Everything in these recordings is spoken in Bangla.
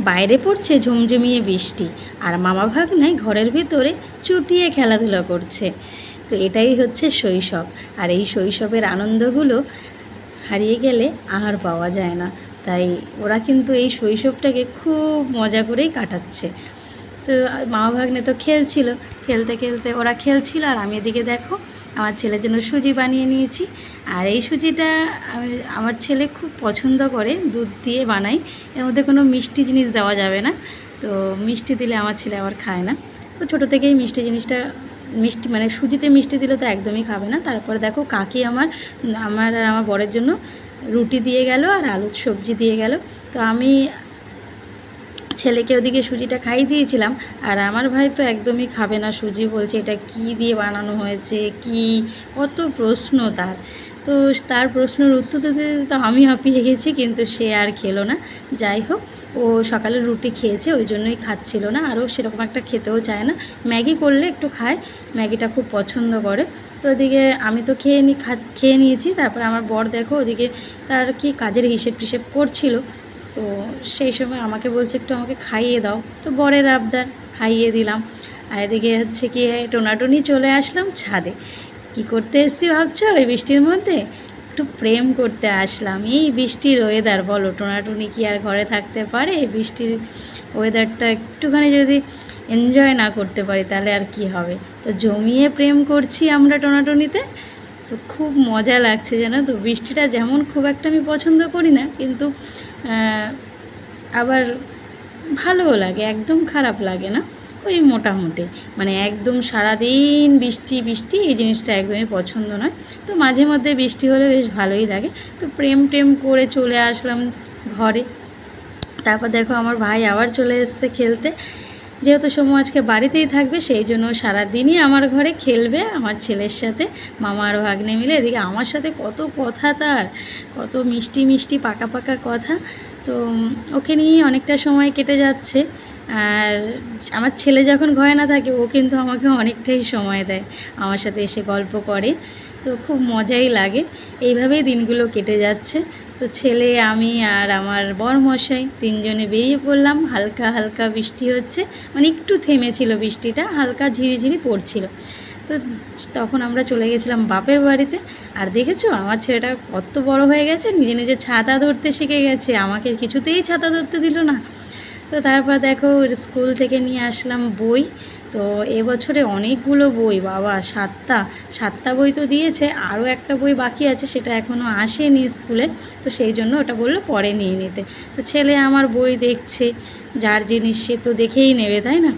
বাইরে পড়ছে ঝমঝমিয়ে বৃষ্টি আর মামা ভাগ্নায় ঘরের ভেতরে চুটিয়ে খেলাধুলা করছে। তো এটাই হচ্ছে শৈশব আর এই শৈশবের আনন্দগুলো হারিয়ে গেলে আর পাওয়া যায় না। তাই ওরা কিন্তু এই শৈশবটাকে খুব মজা করেই কাটাচ্ছে। তো মামা ভাগ্নে তো খেলছিল খেলতে খেলতে ওরা খেলছিল আর আমি এদিকে দেখো, আমার ছেলের জন্য সুজি বানিয়ে নিয়েছি। আর এই সুজিটা আমি, আমার ছেলে খুব পছন্দ করে, দুধ দিয়ে বানাই এর মধ্যে কোনো মিষ্টি জিনিস দেওয়া যাবে না। তো মিষ্টি দিলে আমার ছেলে আবার খায় না। তো ছোটো থেকেই মিষ্টি জিনিসটা, মিষ্টি মানে সুজিতে মিষ্টি দিলে তো একদমই খাবে না। তারপরে দেখো কাকি আমার আমার আর আমার বরের জন্য রুটি দিয়ে গেল আর আলুর সবজি দিয়ে গেল। তো আমি ছেলেকে ওদিকে সুজিটা খাইয়ে দিয়েছিলাম, আর আমার ভাই তো একদমই খাবে না। সুজি বলছে, এটা কি দিয়ে বানানো হয়েছে? কি? কত প্রশ্ন তার। তো তার প্রশ্নের উত্তর দিতে তো আমি হাঁপিয়ে গেছি, কিন্তু সে আর খেলো না। যাই হোক, ও সকালে রুটি খেয়েছে, ওই জন্যই খাচ্ছিল না। আরও সেরকম একটা খেতেও চায় না। ম্যাগি করলে একটু খায়, ম্যাগিটা খুব পছন্দ করে। তো ওদিকে আমি তো খেয়ে নি খেয়ে নিয়েছি। তারপরে আমার বর দেখো, ওদিকে তার কি কাজের হিসেব টিসেব করছিল। তো সেই সময় আমাকে বলছে, একটু আমাকে খাইয়ে দাও। তো বরের আবদার, খাইয়ে দিলাম। আর এদিকে হচ্ছে কি টোনাটুনি চলে আসলাম ছাদে। কি করতে এসেছি ভাবছ ওই বৃষ্টির মধ্যে? একটু প্রেম করতে আসলাম। এই বৃষ্টির ওয়েদার বলো, টোনাটুনি কি আর ঘরে থাকতে পারে? বৃষ্টির ওয়েদারটা একটুখানি যদি এনজয় না করতে পারি, তাহলে আর কি হবে? তো জমিয়ে প্রেম করছি আমরা টোনাটুনিতে? তো খুব মজা লাগছে জানো তো? বৃষ্টিটা যেমন খুব একটা আমি পছন্দ করি না, কিন্তু আবার ভালোও লাগে, একদম খারাপ লাগে না? ওই মোটামুটি। মানে একদম সারাদিন বৃষ্টি বৃষ্টি, এই জিনিসটা একদমই পছন্দ নয়। তো মাঝে মধ্যে বৃষ্টি হলে বেশ ভালোই লাগে। তো প্রেম টেম করে চলে আসলাম ঘরে। তারপর দেখো আমার ভাই আবার চলে এসছে খেলতে। যেহেতু সময় আজকে বাড়িতেই থাকবে, সেই জন্য সারাদিনই আমার ঘরে খেলবে, আমার ছেলের সাথে। মামা আর ভাগ্নে মিলে এদিকে আমার সাথে কত কথা তার, কত মিষ্টি মিষ্টি পাকা পাকা কথা। তো ওকে নিয়েই অনেকটা সময় কেটে যাচ্ছে। আর আমার ছেলে যখন ঘরে না থাকে, ও কিন্তু আমাকে অনেকটাই সময় দেয়, আমার সাথে এসে গল্প করে। তো খুব মজাই লাগে। এইভাবেই দিনগুলো কেটে যাচ্ছে। তো ছেলে, আমি আর আমার বরমশাই তিনজনে বেরিয়ে পড়লাম। হালকা হালকা বৃষ্টি হচ্ছে। মানে একটু থেমেছিল বৃষ্টিটা, হালকা ঝিরিঝিরি পড়ছিল। তো তখন আমরা চলে গেছিলাম বাপের বাড়িতে। আর দেখেছ, আমার ছেলেটা কত বড় হয়ে গেছে, নিজে নিজে ছাতা ধরতে শিখে গেছে। আমাকে কিছুতেই ছাতা ধরতে দিল না। তো তারপর দেখো স্কুল থেকে নিয়ে আসলাম বই। তো এবছরে অনেকগুলো বই, বাবা, সাতটা সাতটা বই তো দিয়েছে, আরও একটা বই বাকি আছে, সেটা এখনও আসেনি স্কুলে, তো সেই জন্য ওটা বলল পরে নিয়ে নিতে। তো ছেলে আমার বই দেখছে, যার জিনিস সে তো দেখেই নেবে, তাই না?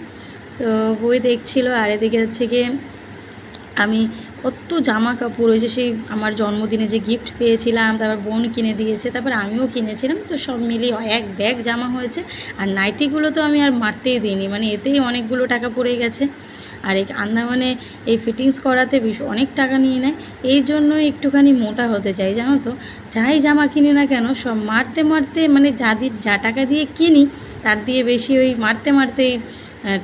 তো বই দেখছিল, আর এদিকে হচ্ছে গিয়ে আমি কত জামা কাপড় হয়েছে, সেই আমার জন্মদিনে যে গিফট পেয়েছিলাম, তারপর বোন কিনে দিয়েছে, তারপর আমিও কিনেছিলাম, তো সব মিলিয়ে এক ব্যাগ জামা হয়েছে। আর নাইটিগুলো তো আমি আর মারতেই দিইনি মানে এতেই অনেকগুলো টাকা পড়ে গেছে। আর এই আন্দামানে এই ফিটিংস করাতে বেশ অনেক টাকা নিয়ে নেয়। এই জন্য একটুখানি মোটা হতে চাই, জানো তো? যাই জামা কিনি না কেন, সব মারতে মারতে মানে যা যা টাকা দিয়ে কিনি, তার দিয়ে বেশি ওই মারতে মারতেই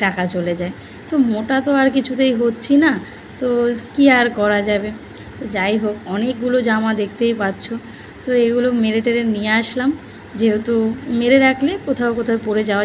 টাকা চলে যায়। তো মোটা তো আর কিছুতেই হচ্ছি না। তো কি আর করা যাবে? যাই হোক, অনেকগুলো জামা দেখতেই পাচ্ছ। তো এগুলো মেরে টেরে নিয়ে আসলাম। যেহেতু মেরে রাখলে কোথাও কোথাও পরে যাওয়া